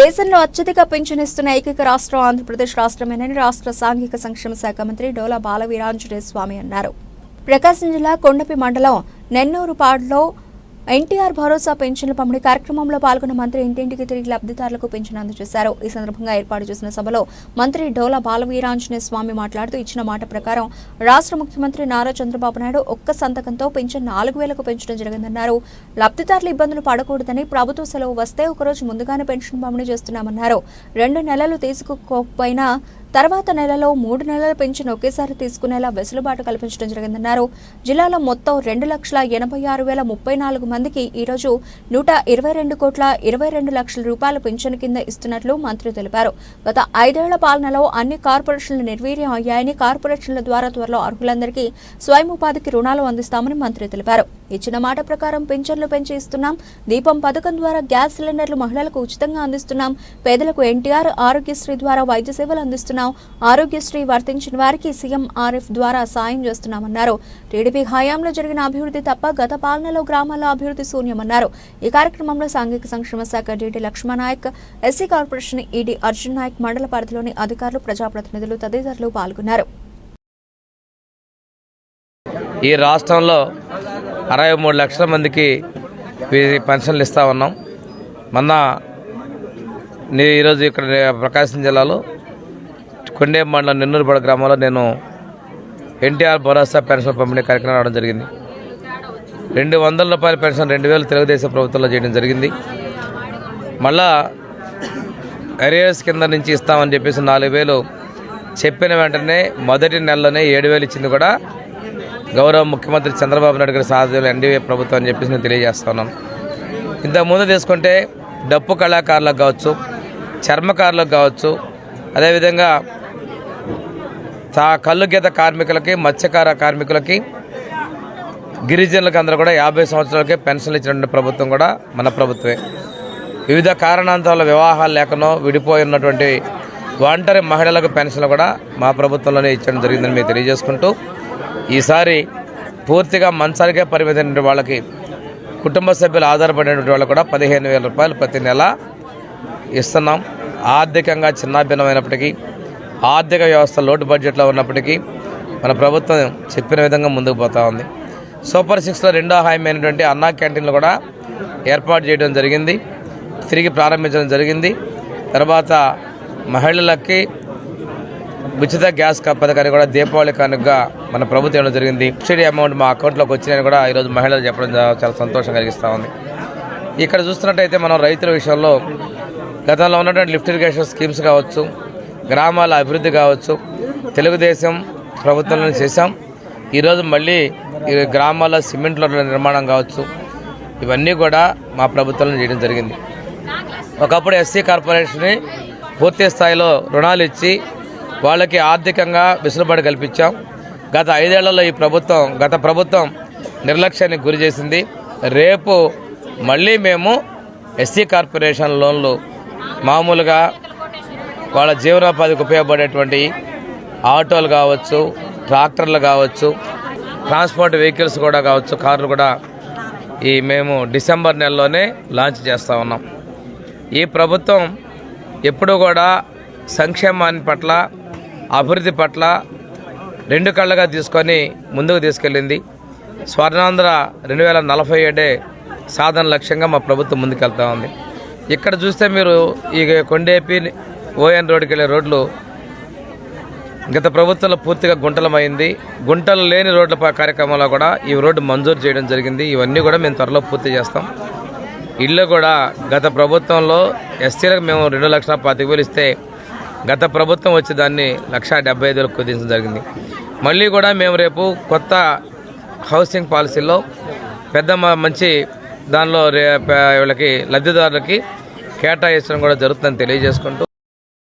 దేశంలో అత్యధిక పింఛనిస్తున్న ఏకైక రాష్ట్రం ఆంధ్రప్రదేశ్ రాష్ట్రమేనని రాష్ట్ర సాంఘిక సంక్షేమ శాఖ మంత్రి డోలా బాలవీరాంజనేయ స్వామి అన్నారు. ప్రకాశం జిల్లా కొండపి మండలం నెన్నూరుపాడులో ఎన్టీఆర్ భరోసా పెన్షన్ల పంపిణీ కార్యక్రమంలో పాల్గొన్న మంత్రి ఇంటింటికి తిరిగి లబ్ధిదారులకు పెన్షన్ అందజేశారు. ఈ సందర్భంగా ఏర్పాటు చేసిన సభలో మంత్రి డోలా బాలవీరాంజనేయ స్వామి మాట్లాడుతూ ఇచ్చిన మాట ప్రకారం రాష్ట్ర ముఖ్యమంత్రి నారా చంద్రబాబు నాయుడు ఒక్క సంతకంతో పెన్షన్ నాలుగు వేలకు పెంచడం జరిగిందన్నారు. లబ్ధిదారులు ఇబ్బందులు పడకూడదని ప్రభుత్వ సెలవు వస్తే ఒకరోజు ముందుగానే పెన్షన్ పంపిణీ చేస్తున్నామన్నారు. రెండు నెలలు తీసుకోకపోయినా తర్వాత నెలలో మూడు నెలల పెన్షన్ ఒకేసారి తీసుకునేలా వెసులుబాటు కల్పించడం జరిగిందన్నారు. జిల్లాలో మొత్తం రెండు లక్షల ఎనభై ఆరు వేల ముప్పై నాలుగు మందికి ఈరోజు నూట ఇరవై రెండు కోట్ల ఇరవై రెండు లక్షల రూపాయల పెన్షన్ కింద ఇస్తున్నట్లు మంత్రి తెలిపారు. గత ఐదేళ్ళ పాలనలో అన్ని కార్పొరేషన్లు నిర్వీర్యం అయ్యాయని కార్పొరేషన్ల ద్వారా త్వరలో అర్హులందరికీ స్వయం ఉపాధికి రుణాలు అందిస్తామని మంత్రి తెలిపారు. ఇచ్చిన మాట ప్రకారం పింఛన్లు పెంచి ఇస్తున్నాం. దీపం పథకం ద్వారా గ్యాస్ సిలిండర్లు మహిళలకు ఉచితంగా అందిస్తున్నాం. పేదలకు ఎన్టీఆర్ ఆరోగ్యశ్రీ ద్వారా వైద్య సేవలు అందిస్తున్నాం. ఆరోగ్యశ్రీ వర్తించిన వారికి సీఎం ఆర్ఎఫ్ ద్వారా సాయం చేస్తున్నామన్నారు. టీడీపీ హయాంలో జరిగిన అభివృద్ధి తప్ప గత పాలనలో గ్రామాల్లో అభివృద్ధి శూన్యమన్నారు. ఈ కార్యక్రమంలో సాంఘిక సంక్షేమ శాఖ DT Lakshmannayak SC corporation ED Arjun Nayak మండల పరిధిలోని అధికారులు ప్రజాప్రతినిధులు తదితరులు పాల్గొన్నారు. ఈ రాష్ట్రంలో అరవై మూడు లక్షల మందికి వీ- పెన్షన్లు ఇస్తా ఉన్నాం. మొన్న నే ఈరోజు ఇక్కడ ప్రకాశం జిల్లాలో కొండే మండలం నెన్నూరుపడ గ్రామంలో నేను ఎన్టీఆర్ భరోసా పెన్షన్ పంపిణీ కార్యక్రమం రావడం జరిగింది. రెండు వందల రూపాయల పెన్షన్ రెండు వేలు తెలుగుదేశం ప్రభుత్వంలో చేయడం జరిగింది. మళ్ళా అరియర్స్ కింద నుంచి ఇస్తామని చెప్పేసి నాలుగు వేలు చెప్పిన వెంటనే మొదటి నెలలోనే ఏడు వేలు ఇచ్చింది కూడా గౌరవ ముఖ్యమంత్రి చంద్రబాబు నాయుడు గారి సాధ్యంలో ఎన్డీఏ ప్రభుత్వం అని చెప్పేసి నేను తెలియజేస్తున్నాం ఇంతకుముందు తీసుకుంటే డప్పు కళాకారులకు కావచ్చు చర్మకారులకు కావచ్చు అదేవిధంగా తా కళ్ళు గీత కార్మికులకి మత్స్యకార కార్మికులకి గిరిజనులకు అందరూ కూడా యాభై సంవత్సరాలకే పెన్షన్లు ఇచ్చినటువంటి ప్రభుత్వం కూడా మన ప్రభుత్వమే. వివిధ కారణాంతాల వివాహాలు లేకనో విడిపోయి ఉన్నటువంటి ఒంటరి మహిళలకు పెన్షన్లు కూడా మా ప్రభుత్వంలోనే ఇచ్చడం జరిగిందని మేము తెలియజేసుకుంటూ ఈసారి పూర్తిగా మంచానికే పరిమితమైనటువంటి వాళ్ళకి కుటుంబ సభ్యులు ఆధారపడినటువంటి వాళ్ళు కూడా పదిహేను వేల రూపాయలు ప్రతి నెల ఇస్తున్నాం. ఆర్థికంగా చిన్నాభిన్నమైనప్పటికీ ఆర్థిక వ్యవస్థ లోటు బడ్జెట్లో ఉన్నప్పటికీ మన ప్రభుత్వం చెప్పిన విధంగా ముందుకు పోతా ఉంది. సూపర్ సిక్స్లో రెండో హామీ అయినటువంటి అన్నా క్యాంటీన్లు కూడా ఏర్పాటు చేయడం జరిగింది. తిరిగి ప్రారంభించడం జరిగింది. తర్వాత మహిళలకి ఉచిత గ్యాస్ క- పథకాన్ని కూడా దీపావళి కానుకగా మన ప్రభుత్వం ఇవ్వడం జరిగింది. సబ్సిడీ అమౌంట్ మా అకౌంట్లోకి వచ్చినాయని కూడా ఈరోజు మహిళలు చెప్పడం చాలా సంతోషం కలిగిస్తూ ఉంది. ఇక్కడ చూస్తున్నట్టయితే మనం రైతుల విషయంలో గతంలో ఉన్నటువంటి లిఫ్ట్ ఇరిగేషన్ స్కీమ్స్ కావచ్చు గ్రామాల అభివృద్ధి కావచ్చు తెలుగుదేశం ప్రభుత్వంలో చేశాం. ఈరోజు మళ్ళీ ఈ గ్రామాల సిమెంట్ రోడ్ల నిర్మాణం కావచ్చు ఇవన్నీ కూడా మా ప్రభుత్వంలో చేయడం జరిగింది. ఒకప్పుడు ఎస్సీ కార్పొరేషన్ని పూర్తి స్థాయిలో రుణాలు ఇచ్చి వాళ్ళకి ఆర్థికంగా వెసులుబాటు కల్పించాం. గత ఐదేళ్ళలో ఈ ప్రభుత్వం గత ప్రభుత్వం నిర్లక్ష్యానికి గురి చేసింది. రేపు మళ్ళీ మేము ఎస్సీ కార్పొరేషన్ లోన్లు మామూలుగా వాళ్ళ జీవనోపాధికి ఉపయోగపడేటువంటి ఆటోలు కావచ్చు ట్రాక్టర్లు కావచ్చు ట్రాన్స్పోర్ట్ వెహికల్స్ కూడా కావచ్చు కార్లు కూడా ఈ మేము డిసెంబర్ నెలలోనే లాంచ్ చేస్తూ ఉన్నాం. ఈ ప్రభుత్వం ఎప్పుడూ కూడా సంక్షేమాన్ని పట్ల అభివృద్ధి పట్ల రెండు కళ్ళగా తీసుకొని ముందుకు తీసుకెళ్ళింది. స్వర్ణాంధ్ర రెండు వేల నలభై ఏడే సాధన లక్ష్యంగా మా ప్రభుత్వం ముందుకెళ్తా ఉంది. ఇక్కడ చూస్తే మీరు ఈ కొండేపి ఓఎన్ రోడ్డుకి వెళ్ళే రోడ్లు గత ప్రభుత్వంలో పూర్తిగా గుంటలమైంది. గుంటలు లేని రోడ్ల కార్యక్రమంలో కూడా ఈ రోడ్డు మంజూరు చేయడం జరిగింది. ఇవన్నీ కూడా మేము త్వరలో పూర్తి చేస్తాం. ఇల్లు కూడా గత ప్రభుత్వంలో ఎస్సీలకు మేము రెండు లక్షల పాతిక వేలు ఇస్తే గత ప్రభుత్వం వచ్చి దాన్ని లక్షా డెబ్బై ఐదు వేలకు కుదించడం జరిగింది. మళ్ళీ కూడా మేము రేపు కొత్త హౌసింగ్ పాలసీలో పెద్ద మ- మంచి దానిలో రే వీళ్ళకి లబ్ధిదారులకి కేటాయించడం కూడా జరుగుతుందని తెలియజేసుకుంటూ